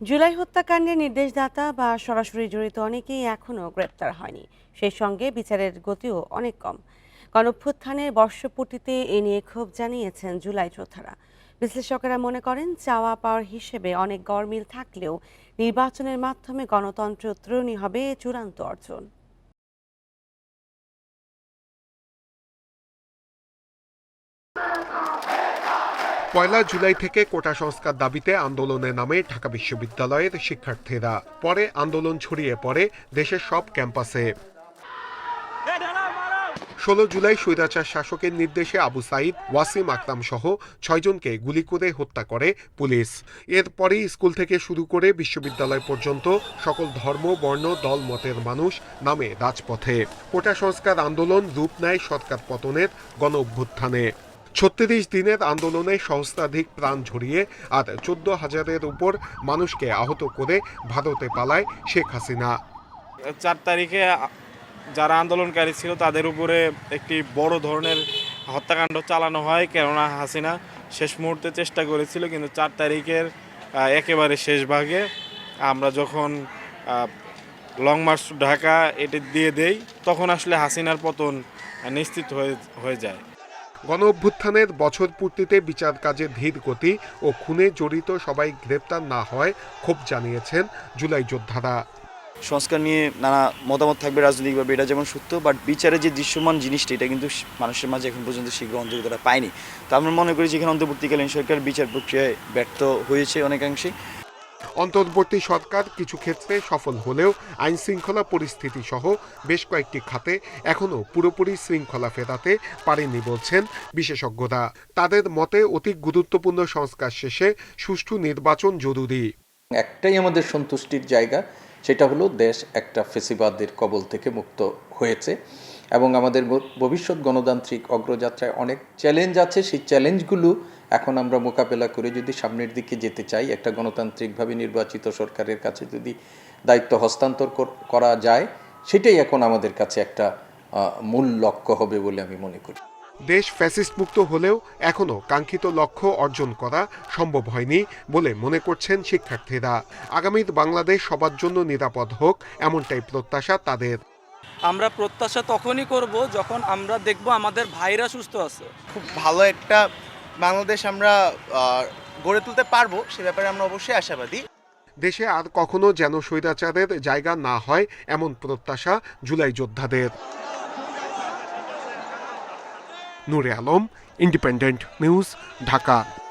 জুলাই হত্যাকাণ্ডের নির্দেশদাতা বা সরাসরি জড়িত অনেকেই এখনও গ্রেপ্তার হয়নি। সেই সঙ্গে বিচারের গতিও অনেক কম। গণঅভ্যুত্থানের বর্ষপূর্তিতে এ নিয়ে ক্ষোভ জানিয়েছেন জুলাই যোদ্ধারা। বিশ্লেষকেরা মনে করেন, চাওয়া পাওয়ার হিসেবে অনেক গরমিল থাকলেও নির্বাচনের মাধ্যমে গণতন্ত্র উত্তরণই হবে চূড়ান্ত অর্জন। পয়লা জুলাই থেকে কোটা সংস্কার দাবিতে আন্দোলনে নামে ঢাকা বিশ্ববিদ্যালয়ের শিক্ষার্থীরা। পরে আন্দোলন ছড়িয়ে পড়ে দেশের সব ক্যাম্পাসে। ষোলো জুলাই স্বৈরাচার শাসকের নির্দেশে আবু সাইদ, ওয়াসিম আকরাম সহ ছয়জনকে গুলি করে হত্যা করে পুলিশ। এরপরই স্কুল থেকে শুরু করে বিশ্ববিদ্যালয় পর্যন্ত সকল ধর্ম, বর্ণ, দল, মতের মানুষ নামে রাজপথে। কোটা সংস্কার আন্দোলন রূপ নেয় সরকার পতনের গণ অভ্যুত্থানে ছত্রিশ দিনের আন্দোলনে সহস্রাধিক প্রাণ ঝরিয়ে আর চোদ্দ হাজারের উপর মানুষকে আহত করে ভারতে পালায় শেখ হাসিনা। চার তারিখে যারা আন্দোলনকারী ছিল তাদের উপরে একটি বড় ধরনের হত্যাকাণ্ড চালানো হয়, কেননা হাসিনা শেষ মুহূর্তে চেষ্টা করেছিল, কিন্তু চার তারিখের একেবারে শেষ ভাগে আমরা যখন লং মার্চ ঢাকা এটি দিয়ে দেই, তখন আসলে হাসিনার পতন নিশ্চিত হয়ে হয়ে যায়। গণ অভ্যুত্থানের বছর পূর্তিতে বিচার কাজে ধীর গতি ও খুনে জড়িত সবাই গ্রেপ্তার না হয় ক্ষোভ জানিয়েছেন জুলাই যোদ্ধারা। সংস্কার নিয়ে নানা মতামত থাকবে রাজনৈতিকভাবে, এটা যেমন সত্য বাট বিচারে যে দৃশ্যমান জিনিসটা, এটা কিন্তু মানুষের মাঝে এখন পর্যন্ত শীঘ্র অন্তর্ভুক্তটা পায়নি। তো আমরা মনে করি যেখানে অন্তর্বর্তীকালীন সরকার বিচার প্রক্রিয়ায় ব্যর্থ হয়েছে অনেকাংশে অন্তর্বর্তী সরকার কিছু ক্ষেত্রে সফল হলেও আইন শৃঙ্খলা পরিস্থিতি সহ বেশ কয়েকটি খাতে এখনও পুরোপুরি শৃঙ্খলা ফেরাতে পারেনি বলছেন বিশেষজ্ঞরা। তাদের মতে অতি গুরুত্বপূর্ণ সংস্কার শেষে সুষ্ঠু নির্বাচন জরুরি। একটাই আমাদের সন্তুষ্টির জায়গা, সেটা হলো দেশ একটা ফেসিবাদের কবল থেকে মুক্ত হয়েছে এবং আমাদের ভবিষ্যৎ গণতান্ত্রিক অগ্রযাত্রায় অনেক চ্যালেঞ্জ আছে। সেই চ্যালেঞ্জগুলো এখন আমরা মোকাবেলা করে যদি সামনের দিকে যেতে চাই একটা গণতান্ত্রিকভাবে নির্বাচিত সরকারের কাছে যদি দায়িত্ব হস্তান্তর করা যায় সেটাই এখন আমাদের কাছে একটা মূল লক্ষ্য হবে বলে আমি মনে করি। দেশ ফ্যাসিস্ট মুক্ত হলেও এখনও কাঙ্ক্ষিত লক্ষ্য অর্জন করা সম্ভব হয়নি বলে মনে করছেন শিক্ষার্থীরা। আগামীর বাংলাদেশ সবার জন্য নিরাপদ হোক এমনটাই প্রত্যাশা তাদের। আমরা প্রত্যাশা তখনই করব যখন আমরা দেখব আমাদের ভাইরা সুস্থ আছে। খুব ভালো একটা বাংলাদেশ আমরা গড়ে তুলতে পারব, সে ব্যাপারে আমরা অবশ্যই আশাবাদী। দেশে আর কখনো যেন স্বৈরাচারের জায়গা না হয়, এমন প্রত্যাশা জুলাই যোদ্ধাদের। Noore Alam independent news Dhaka.